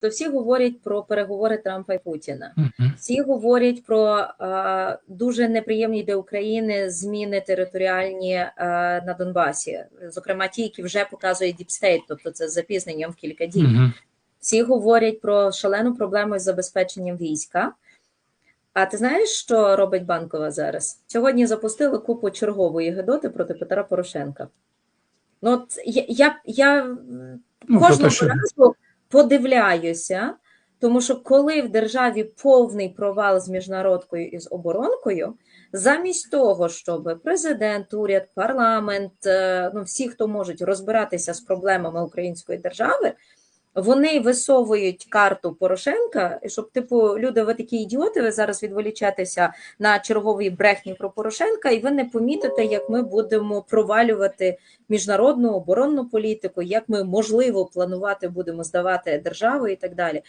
то всі говорять про переговори Трампа і Путіна. Всі говорять про е, дуже неприємні для України зміни територіальні е, на Донбасі, зокрема ті, які вже показує Діпстейт, тобто це з запізненням в кілька діб. Всі говорять про шалену проблему з забезпеченням війська. А ти знаєш, що робить банкова зараз? Сьогодні запустили купу чергової гедоти проти Петра Порошенка. Ну, от я, я, я Ну, кожного разу подивляюся, тому що коли в державі повний провал з міжнародкою і з оборонкою, замість того, щоб президент, уряд, парламент, е, ну всі, хто можуть розбиратися з проблемами української держави, вони висовують карту Порошенка, щоб, типу, люди, ви такі ідіоти, ви зараз відволічатися на чергові брехні про Порошенка, і ви не помітите, як ми будемо провалювати міжнародну оборонну політику, як ми можливо планувати будемо здавати державу і так далі.